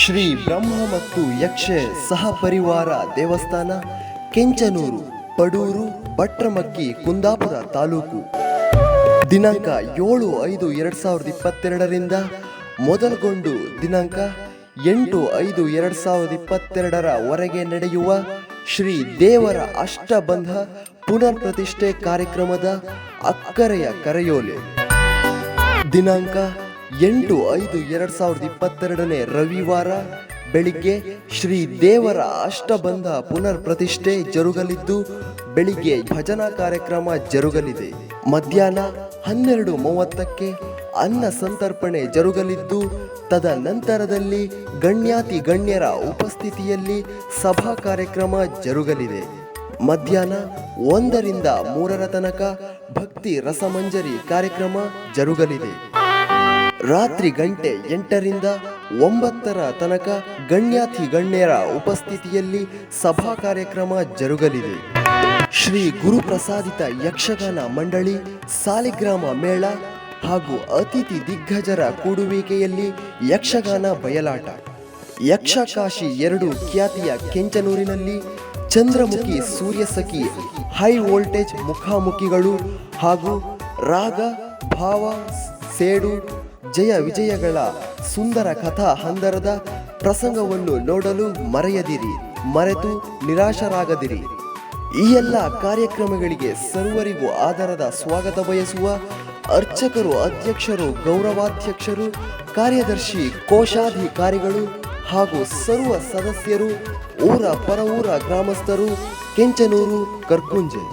ಶ್ರೀ ಬ್ರಹ್ಮ ಮತ್ತು ಯಕ್ಷೆ ಸಹ ಪರಿವಾರ ದೇವಸ್ಥಾನ, ಕೆಂಚನೂರು, ಪಡೂರು, ಭಟ್ರಮಕ್ಕಿ, ಕುಂದಾಪುರ ತಾಲೂಕು. ದಿನಾಂಕ ಏಳು ಐದು ಎರಡು ಸಾವಿರದ ಇಪ್ಪತ್ತೆರಡರಿಂದ ಮೊದಲುಗೊಂಡು ದಿನಾಂಕ ಎಂಟು ಐದು ಎರಡು ಸಾವಿರದ ಇಪ್ಪತ್ತೆರಡರ ವರೆಗೆ ನಡೆಯುವ ಶ್ರೀ ದೇವರ ಅಷ್ಟಬಂಧ ಪುನರ್ ಪ್ರತಿಷ್ಠೆ ಕಾರ್ಯಕ್ರಮದ ಅಕ್ಕರೆಯ ಕರೆಯೋಲೆ. ದಿನಾಂಕ ಎಂಟು ಐದು ಎರಡ್ ಸಾವಿರದ ಇಪ್ಪತ್ತೆರಡನೇ ರವಿವಾರ ಬೆಳಿಗ್ಗೆ ಶ್ರೀ ದೇವರ ಅಷ್ಟಬಂಧ ಪುನರ್ ಪ್ರತಿಷ್ಠೆ ಜರುಗಲಿದ್ದು, ಬೆಳಿಗ್ಗೆ ಭಜನಾ ಕಾರ್ಯಕ್ರಮ ಜರುಗಲಿದೆ. ಮಧ್ಯಾಹ್ನ ಹನ್ನೆರಡು ಮೂವತ್ತಕ್ಕೆ ಅನ್ನ ಸಂತರ್ಪಣೆ ಜರುಗಲಿದ್ದು, ತದನಂತರದಲ್ಲಿ ಗಣ್ಯಾತಿ ಗಣ್ಯರ ಉಪಸ್ಥಿತಿಯಲ್ಲಿ ಸಭಾ ಕಾರ್ಯಕ್ರಮ ಜರುಗಲಿದೆ. ಮಧ್ಯಾಹ್ನ ಒಂದರಿಂದ ಮೂರರ ತನಕ ಭಕ್ತಿ ರಸಮಂಜರಿ ಕಾರ್ಯಕ್ರಮ ಜರುಗಲಿದೆ. ರಾತ್ರಿ ಗಂಟೆ ಎಂಟರಿಂದ ಒಂಬತ್ತರ ತನಕ ಗಣ್ಯಾತಿ ಗಣ್ಯರ ಉಪಸ್ಥಿತಿಯಲ್ಲಿ ಸಭಾ ಕಾರ್ಯಕ್ರಮ ಜರುಗಲಿದೆ. ಶ್ರೀ ಗುರುಪ್ರಸಾದಿತ ಯಕ್ಷಗಾನ ಮಂಡಳಿ, ಸಾಲಿಗ್ರಾಮ ಮೇಳ ಹಾಗೂ ಅತಿಥಿ ದಿಗ್ಗಜರ ಕೂಡುವಿಕೆಯಲ್ಲಿ ಯಕ್ಷಗಾನ ಬಯಲಾಟ. ಯಕ್ಷಕಾಶಿ ಎರಡು ಖ್ಯಾತಿಯ ಕೆಂಚನೂರಿನಲ್ಲಿ ಚಂದ್ರಮುಖಿ ಸೂರ್ಯಸಖಿ, ಹೈ ವೋಲ್ಟೇಜ್ ಮುಖಾಮುಖಿಗಳು ಹಾಗೂ ರಾಗ, ಭಾವ, ಸೇಡು ಜಯ ವಿಜಯಗಳ ಸುಂದರ ಕಥಾ ಹಂದರದ ಪ್ರಸಂಗವನ್ನು ನೋಡಲು ಮರೆಯದಿರಿ, ಮರೆತು ನಿರಾಶರಾಗದಿರಿ. ಈ ಎಲ್ಲ ಕಾರ್ಯಕ್ರಮಗಳಿಗೆ ಸರ್ವರಿಗೂ ಆಧಾರದ ಸ್ವಾಗತ ಬಯಸುವ ಅರ್ಚಕರು, ಅಧ್ಯಕ್ಷರು, ಗೌರವಾಧ್ಯಕ್ಷರು, ಕಾರ್ಯದರ್ಶಿ, ಕೋಶಾಧಿಕಾರಿಗಳು ಹಾಗೂ ಸರ್ವ ಸದಸ್ಯರು, ಊರ ಪರವೂರ ಗ್ರಾಮಸ್ಥರು, ಕೆಂಚನೂರು ಕರ್ಕುಂಜೆ.